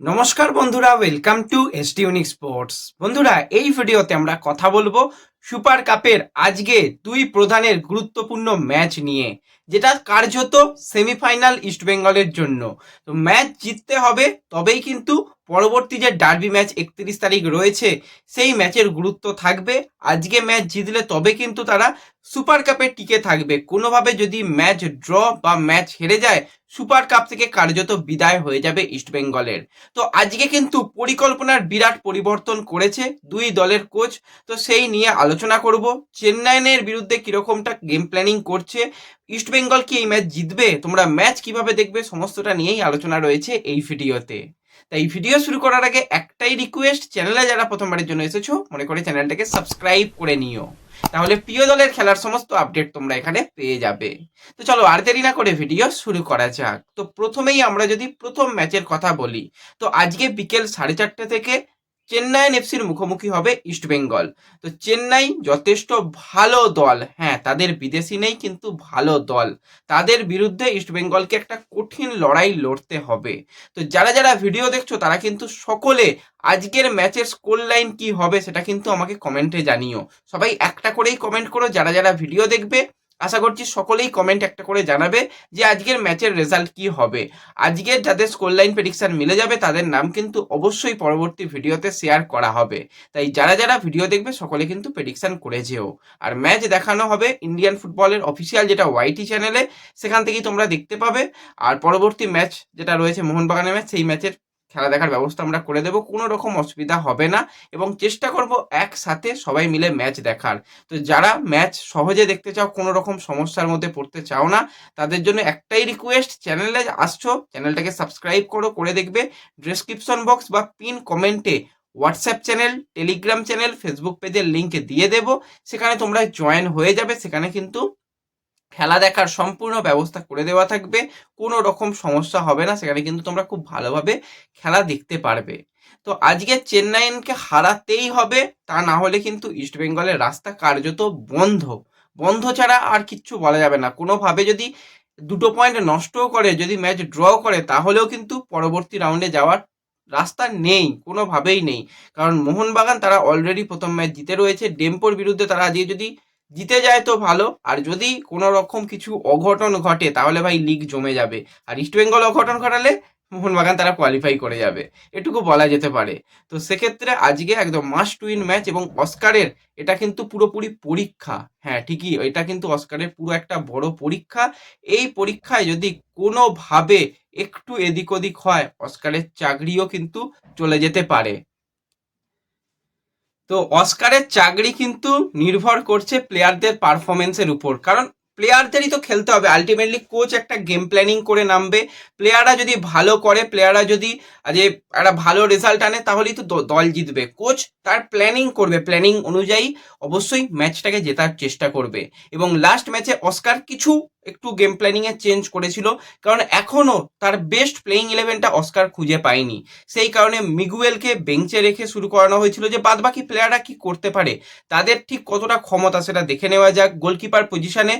নমস্কার বন্ধুরা welcome to S unique sports বন্ধুরা, এই ভিডিওতে আমরা কথা বলব সুপার কাপের আজকে দুই প্রধানের গুরুত্বপূর্ণ ম্যাচ নিয়ে, যেটা কার্যত সেমিফাইনাল ইস্টবেঙ্গলের জন্য। তো ম্যাচ জিততে হবে তবেই কিন্তু পরবর্তী যে ডার্বি ম্যাচ একত্রিশ তারিখ রয়েছে, সেই ম্যাচের গুরুত্ব থাকবে। আজকে ম্যাচ জিতলে তবে কিন্তু তারা সুপার কাপে টিকে থাকবে। কোনোভাবে যদি ম্যাচ ড্র বা ম্যাচ হেরে যায় সুপার কাপ থেকে কার্যত বিদায় হয়ে যাবে ইস্টবেঙ্গলের তো আজকে কিন্তু পরিকল্পনার বিরাট পরিবর্তন করেছে দুই দলের কোচ তো সেই নিয়ে আলোচনা করব। চেন্নাইনের বিরুদ্ধে কিরকমটা গেম প্ল্যানিং করছে ইস্টবেঙ্গল কি এই ম্যাচ জিতবে, তোমরা ম্যাচ কীভাবে দেখবে, সমস্তটা নিয়েই আলোচনা রয়েছে এই ভিডিওতে তাই ভিডিও শুরু করার আগে একটাই রিকোয়েস্ট চ্যানেলে যারা প্রথমবারের জন্য এসেছ, মনে করে চ্যানেলটাকে সাবস্ক্রাইব করে নিও। তাহলে প্রিয় দলের খেলার সমস্ত আপডেট তোমরা এখানে পেয়ে যাবে। তো চলো আর দেরি না করে ভিডিও শুরু করা যাক। তো প্রথমেই আমরা যদি প্রথম ম্যাচের কথা বলি, তো আজকে বিকেল সাড়ে চারটে থেকে চেন্নাইন এফসির মুখোমুখি হবে ইস্টবেঙ্গল তো চেন্নাই যথেষ্ট ভালো দল। হ্যাঁ তাদের বিদেশি নেই, কিন্তু ভালো দল। তাদের বিরুদ্ধে ইস্টবেঙ্গলকে একটা কঠিন লড়াই লড়তে হবে। তো যারা যারা ভিডিও দেখছ, তারা কিন্তু সকলে আজকের ম্যাচের স্কোর লাইন কি হবে সেটা কিন্তু আমাকে কমেন্টে জানিও। সবাই একটা করেই কমেন্ট করো, যারা যারা ভিডিও দেখবে আশা করছি সকলেই কমেন্ট একটা করে জানাবে যে আজকের ম্যাচের রেজাল্ট কি হবে। আজকের যাদের স্কোর লাইন প্রেডিকশন মিলে যাবে, তাদের নাম কিন্তু অবশ্যই পরবর্তী ভিডিওতে শেয়ার করা হবে। তাই যারা যারা ভিডিও দেখবে, সকলে কিন্তু প্রেডিকশন করে যেও। আর ম্যাচ দেখানো হবে ইন্ডিয়ান ফুটবলের অফিসিয়াল যেটা ওয়াইটি চ্যানেলে সেখান থেকেই তোমরা দেখতে পাবে। আর পরবর্তী ম্যাচ যেটা রয়েছে মোহনবাগানের ম্যাচ সেই ম্যাচের খেলা দেখার ব্যবস্থা আমরা করে দেবো, কোনো রকম অসুবিধা হবে না এবং চেষ্টা করব একসাথে সবাই মিলে ম্যাচ দেখার। তো যারা ম্যাচ সহজে দেখতে চাও, কোনো রকম সমস্যার মধ্যে পড়তে চাও না, তাদের জন্য একটাই রিকোয়েস্ট চ্যানেলে আসছো চ্যানেলটাকে সাবস্ক্রাইব করো, করে দেখবে। ডেসক্রিপশন বক্স বা পিন কমেন্টে WhatsApp channel Telegram channel Facebook পেজের লিঙ্ক দিয়ে দেব। সেখানে তোমরা জয়েন হয়ে যাবে, সেখানে কিন্তু খেলা দেখার সম্পূর্ণ ব্যবস্থা করে দেওয়া থাকবে। কোনো রকম সমস্যা হবে না, সেখানে কিন্তু তোমরা খুব ভালোভাবে খেলা দেখতে পারবে। তো আজকে চেন্নাইনকে হারাতেই হবে, তা না হলে কিন্তু ইস্টবেঙ্গলের রাস্তা কার্যত বন্ধ। বন্ধ ছাড়া আর কিচ্ছু বলা যাবে না। কোনোভাবে যদি দুটো পয়েন্ট নষ্টও করে, যদি ম্যাচ ড্র করে, তাহলেও কিন্তু পরবর্তী রাউন্ডে যাওয়ার রাস্তা নেই, কোনোভাবেই নেই। কারণ মোহনবাগান তারা অলরেডি প্রথম ম্যাচ জিতে রয়েছে। ডেম্পোর বিরুদ্ধে তারা আজকে যদি জিতে যায় তো ভালো। আর যদি কোনো রকম কিছু অঘটন ঘটে, তাহলে ভাই লিগ জমে যাবে। আর ইস্টবেঙ্গল অঘটন ঘটালে মোহনবাগান তারা কোয়ালিফাই করে যাবে। এটুকু বলা যেতে পারে। তো সেক্ষেত্রে আজকে একদম মাস্ট উইন ম্যাচ এবং অস্কারের এটা কিন্তু পুরোপুরি পরীক্ষা। হ্যাঁ ঠিকই, এটা কিন্তু অস্কারের পুরো একটা বড় পরীক্ষা। এই পরীক্ষায় যদি কোনোভাবে একটু এদিক ওদিক হয়, অস্কারের চাকরিও কিন্তু চলে যেতে পারে। তো অস্কারের চাকরি কিন্তু নির্ভর করছে প্লেয়ারদের পারফরমেন্সের উপর। কারণ প্লেয়ারদেরই তো খেলতে হবে। আলটিমেটলি কোচ একটা গেম প্ল্যানিং করে নামবে। প্লেয়াররা যদি ভালো করে প্লেয়াররা যদি যে একটা ভালো রেজাল্ট আনে, তাহলেই তো দল জিতবে। কোচ তার প্ল্যানিং করবে। প্ল্যানিং অনুযায়ী অবশ্যই ম্যাচটাকে জেতার চেষ্টা করবে। এবং লাস্ট ম্যাচে অস্কার কিছু একটু গেম প্ল্যানিংয়ে চেঞ্জ করেছিল। কারণ এখনও তার বেস্ট প্লেইং ইলেভেনটা অস্কার খুঁজে পায়নি। সেই কারণে মিগুয়েলকে বেঞ্চে রেখে শুরু করানো হয়েছিল যে বাদবাকি প্লেয়াররা কি করতে পারে, তাদের ঠিক কতটা ক্ষমতা সেটা দেখে নেওয়া যাক। গোলকিপার পজিশনে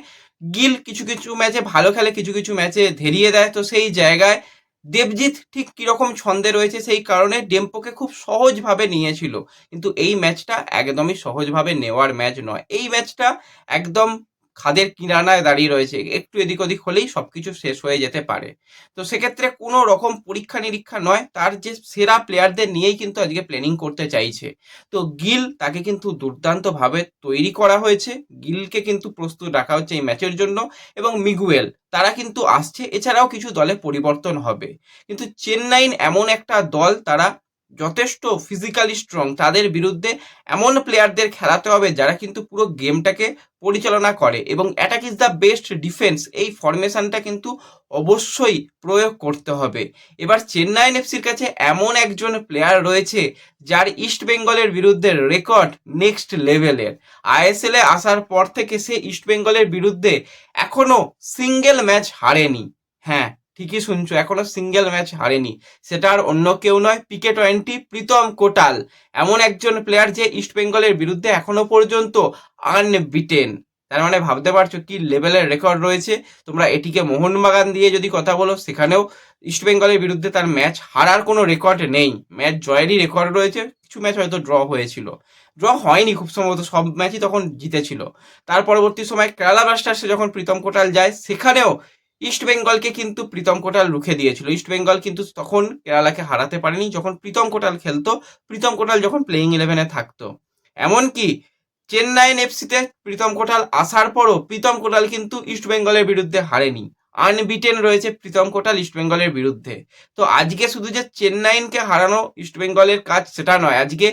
গিল কিছু কিছু ম্যাচে ভালো খেলে কিছু কিছু ম্যাচে ধেরিয়ে দেয়। তো সেই জায়গায় দেবজিৎ ঠিক কীরকম ছন্দে রয়েছে সেই কারণে ডেম্পোকে খুব সহজভাবে নিয়েছিল। কিন্তু এই ম্যাচটা একদমই সহজভাবে নেওয়ার ম্যাচ নয়। এই ম্যাচটা একদম খাদের কিনারায় দাঁড়িয়ে রয়েছে। একটু এদিক ওদিক হলেই সবকিছু শেষ হয়ে যেতে পারে। তো সেক্ষেত্রে কোনো রকম পরীক্ষা নিরীক্ষা নয়। তার যে সেরা প্লেয়ারদের নিয়েই কিন্তু আজকে প্ল্যানিং করতে চাইছে। তো গিল তাকে কিন্তু দুর্দান্তভাবে তৈরি করা হয়েছে। গিলকে কিন্তু প্রস্তুত রাখা হচ্ছে এই ম্যাচের জন্য। এবং মিগুয়েল, তারা কিন্তু আসছে। এছাড়াও কিছু দলে পরিবর্তন হবে। কিন্তু চেন্নাইন এমন একটা দল তারা যথেষ্ট ফিজিক্যালি স্ট্রং তাদের বিরুদ্ধে এমন প্লেয়ারদের খেলাতে হবে যারা কিন্তু পুরো গেমটাকে পরিচালনা করে এবং attack is the best defence এই ফরমেশনটা কিন্তু অবশ্যই প্রয়োগ করতে হবে। এবার চেন্নাইন এফসির কাছে এমন একজন প্লেয়ার রয়েছে যার ইস্ট বেঙ্গলের বিরুদ্ধে রেকর্ড নেক্সট লেভেলের আইএসএল এ আসার পর থেকে সে ইস্ট বেঙ্গলের বিরুদ্ধে এখনও সিঙ্গেল ম্যাচ হারেনি। হ্যাঁ ঠিকই শুনছো, এখনও সিঙ্গেল ম্যাচ হারেনি। সেটা আর অন্য কেউ নয় পিকে টোয়েন্টি প্রীতম কোটাল। এমন একজন প্লেয়ার যে ইস্ট বেঙ্গলের বিরুদ্ধে এখনও পর্যন্ত আনবিটেন তার মানে ভাবতে পারছ কি লেভেলের রেকর্ড রয়েছে? তোমরা এটিকে মোহনবাগান দিয়ে যদি কথা বলো, সেখানেও ইস্টবেঙ্গলের বিরুদ্ধে তার ম্যাচ হারার কোনো রেকর্ড নেই। ম্যাচ জয়েরই রেকর্ড রয়েছে, কিছু ম্যাচ হয়তো ড্র হয়েছিল। ড্র হয়নি খুব সম্ভবত, সব ম্যাচই তখন জিতেছিল। তার পরবর্তী সময় কেরালা ব্লাস্টার্সে যখন প্রীতম কোটাল যায়, সেখানেও ইস্ট বেঙ্গলকে কিন্তু প্রীতম কোটাল রুখে দিয়েছিল। ইস্ট বেঙ্গল কিন্তু তখন কেরালাকে হারাতে পারেনি। যখন প্রীতম কোটাল খেলতো, প্রীতম কোটাল যখন প্লেইং ইলেভেনে থাকতো। এমনকি চেন্নাইন এফসিতে প্রীতম কোটাল আসার পরও প্রীতম কোটাল কিন্তু ইস্ট বেঙ্গলের বিরুদ্ধে হারেনি। আনবিটেন রয়েছে প্রীতম কোটাল ইস্ট বেঙ্গলের বিরুদ্ধে। তো আজকে শুধু যে চেন্নাইনকে হারানো ইস্ট বেঙ্গলের কাজ, সেটা নয়। আজকে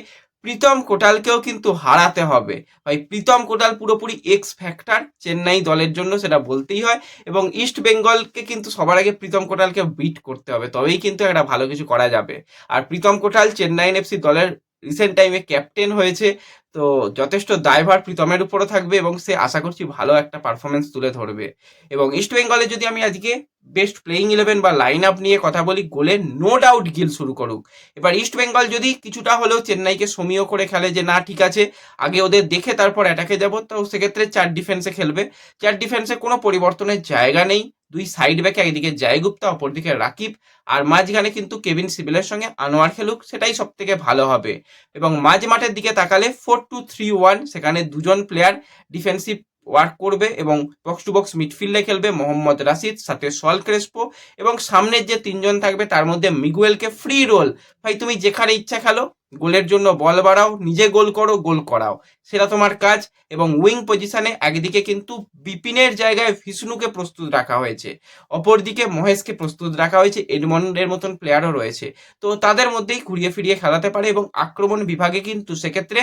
প্রীতম কোটালকেও কিন্তু হারাতে হবে। ভাই, প্রীতম কোটাল পুরোপুরি এক্স ফ্যাক্টর চেন্নাই দলের জন্য সেটা বলতেই হয় এবং ইস্ট বেঙ্গলকে কিন্তু সবার আগে প্রীতম কোটালকে বিট করতে হবে, তবেই কিন্তু একটা ভালো কিছু করা যাবে। আর প্রীতম কোটাল চেন্নাইন এফসি দলের রিসেন্ট টাইমে ক্যাপ্টেন হয়েছে। তো যথেষ্ট দায়ভার প্রীতমের উপরও থাকবে এবং সে আশা করছি ভালো একটা পারফরমেন্স তুলে ধরবে। এবং ইস্ট বেঙ্গলে যদি আমি আজকে বেস্ট প্লেইং ইলেভেন বা লাইন আপ নিয়ে কথা বলি গোলে নো ডাউট গিল শুরু করুক। এবার ইস্ট বেঙ্গল যদি কিছুটা হলেও চেন্নাইকে সমীহ করে খেলে যে না, ঠিক আছে, আগে ওদের দেখে তারপর অ্যাটাকে যাব, তো সেক্ষেত্রে চার ডিফেন্সে খেলবে। চার ডিফেন্সে কোনো পরিবর্তনের জায়গা নেই। দুই সাইড ব্যাকে একদিকে জয়গুপ্তা অপরদিকে রাকিব। আর মাঝখানে কিন্তু কেভিন সিবিলের সঙ্গে আনোয়ার খেলুক, সেটাই সব থেকে ভালো হবে। এবং মাঝ মাঠের দিকে তাকালে ফোর টু থ্রি ওয়ান সেখানে দুজন প্লেয়ার ডিফেন্সিভ ওয়ার্ক করবে এবং বক্স টু বক্স মিডফিল্ডে খেলবে মোহাম্মদ রাশিদ, সাথে সল ক্রেসপো এবং সামনের যে তিনজন থাকবে তার মধ্যে মিগুয়েলকে ফ্রি রোল ভাই, তুমি যেখানে ইচ্ছা খেলো, গোলের জন্য বল বাড়াও, নিজে গোল করো, গোল করাও। সেটা তোমার কাজ এবং উইং পজিশনে একদিকে কিন্তু বিপিনের জায়গায় ভিষ্ণুকে প্রস্তুত রাখা হয়েছে, অপরদিকে মহেশকে প্রস্তুত রাখা হয়েছে, এডমন্ডের মতন প্লেয়ারও রয়েছে। তো তাদের মধ্যেই ঘুরিয়ে ফিরিয়ে খেলাতে পারে এবং আক্রমণ বিভাগে কিন্তু সেক্ষেত্রে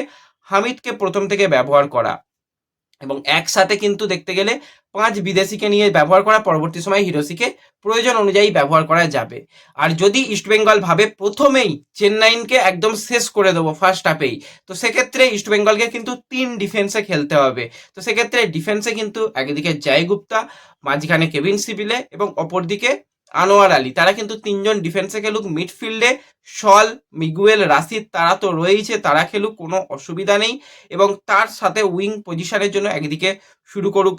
হামিদকে প্রথম থেকে ব্যবহার করা। এবং একসাথে কিন্তু দেখতে গেলে পাঁচ বিদেশিকে নিয়ে ব্যবহার করা পরবর্তী সময় হিরোসিকে প্রয়োজন অনুযায়ী ব্যবহার করা যাবে। আর যদি ইস্টবেঙ্গল ভাবে প্রথমেই চেন্নাইনকে একদম শেষ করে দেবো ফার্স্ট হাফেই তো সেক্ষেত্রে ইস্টবেঙ্গলকে কিন্তু তিন ডিফেন্সে খেলতে হবে। তো সেক্ষেত্রে ডিফেন্সে কিন্তু একদিকে জয়গুপ্তা মাঝখানে কেভিন সিবিলে এবং অপরদিকে আনোয়ার আলী। তারা কিন্তু তিনজন ডিফেন্সে খেলুক মিডফিল্ডে শল, মিগুয়েল, রাশিদ, তারা তো রয়েইছে, তারা খেলুক, কোনো অসুবিধা নেই। এবং তার সাথে উইং পজিশনের জন্য একদিকে শুরু করুক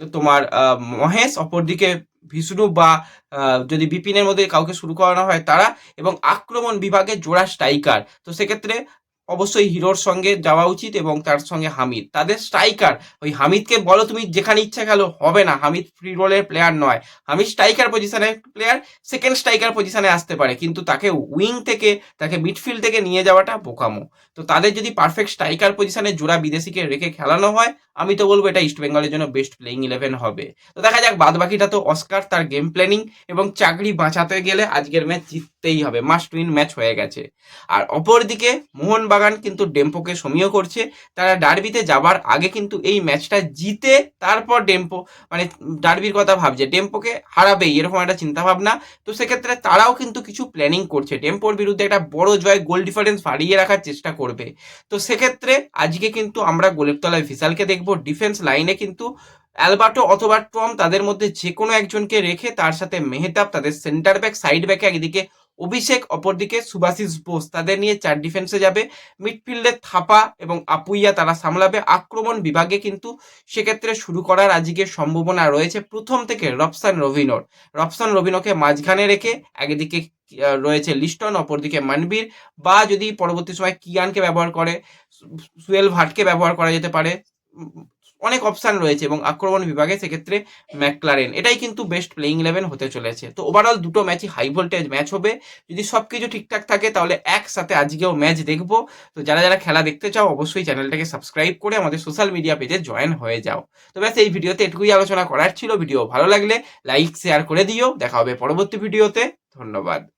তোমার মহেশ, অপরদিকে বিষ্ণু বা যদি বিপিনের মধ্যে কাউকে শুরু করানো হয় তারা। এবং আক্রমণ বিভাগে জোড়া স্ট্রাইকার তো সেক্ষেত্রে অবশ্যই হিরোর সঙ্গে যাওয়া উচিত এবং তার সঙ্গে হামিদ। তাদের স্ট্রাইকার ওই হামিদকে বলো তুমি যেখানে ইচ্ছা খেলো, হবে না। হামিদ ফ্রি রোলের প্লেয়ার নয়। হামিদ স্ট্রাইকার পজিশনের প্লেয়ার সেকেন্ড স্ট্রাইকার পজিশনে আসতে পারে। কিন্তু তাকে উইং থেকে, তাকে মিডফিল্ড থেকে নিয়ে যাওয়াটা বোকামো। তো তাদের যদি পারফেক্ট স্ট্রাইকার পজিশনে জোড়া বিদেশিকে রেখে খেলানো হয়, আমি তো বলব এটা ইস্ট বেঙ্গলের জন্য বেস্ট প্লেইং ইলেভেন হবে। তো দেখা যাক বাদ বাকিটা তো অস্কার তার গেম প্ল্যানিং এবং চাকরি বাঁচাতে গেলে আজকের ম্যাচ জিততেই হবে। মাস্ট উইন ম্যাচ হয়ে গেছে। আর অপরদিকে মোহনবাগান কিন্তু ডেম্পোকে সমীহ করছে। তারা ডার্বিতে যাবার আগে কিন্তু এই ম্যাচটা জিতে তারপর ডেম্পো মানে ডার্বির কথা ভাবছে। ডেম্পোকে হারাবেই, এরকম একটা চিন্তাভাবনা। তো সেক্ষেত্রে তারাও কিন্তু কিছু প্ল্যানিং করছে। ডেম্পোর বিরুদ্ধে একটা বড় জয় গোল ডিফারেন্স বাড়িয়ে রাখার চেষ্টা করবে। তো সেক্ষেত্রে আজকে কিন্তু আমরা গোলের তলায় ভিসালকে দেখব। ডিফেন্স লাইনে কিন্তু অ্যালবার্টো অথবা ট্রম তাদের মধ্যে যে কোনো একজনকে রেখে তার সাথে মেহতাব তাদের সেন্টার ব্যাক সাইড ব্যাকে একদিকে অভিষেক অপরদিকে সুভাশিস বোস, তাদের নিয়ে চার ডিফেন্সে যাবে। মিডফিল্ডে থাপা এবং আপুইয়া তারা সামলাবে। আক্রমণ বিভাগে কিন্তু সেক্ষেত্রে শুরু করার আজকে সম্ভাবনা রয়েছে, প্রথম থেকে রবসান রবিনোর রবসান রবিনোকে মাঝখানে রেখে একদিকে রয়েছে লিস্টন, অপরদিকে মানবীর বা যদি পরবর্তী সময় কিয়ানকে ব্যবহার করে সুয়েল ভাটকে ব্যবহার করা যেতে পারে। অনেক অপশান রয়েছে এবং আক্রমণ বিভাগে সেক্ষেত্রে ম্যাকলারেন এটাই কিন্তু বেস্ট প্লেইং ইলেভেন হতে চলেছে। তো ওভারঅল দুটো ম্যাচই হাই ভোল্টেজ ম্যাচ হবে। যদি সব কিছু ঠিকঠাক থাকে তাহলে একসাথে আজকেও ম্যাচ দেখব। তো যারা যারা খেলা দেখতে চাও অবশ্যই চ্যানেলটাকে সাবস্ক্রাইব করে আমাদের সোশ্যাল মিডিয়া পেজে জয়েন হয়ে যাও। তো ব্যাস, এই ভিডিওতে এটুকুই আলোচনা করার ছিল। ভিডিও ভালো লাগলে লাইক শেয়ার করে দিও। দেখা হবে পরবর্তী ভিডিওতে ধন্যবাদ।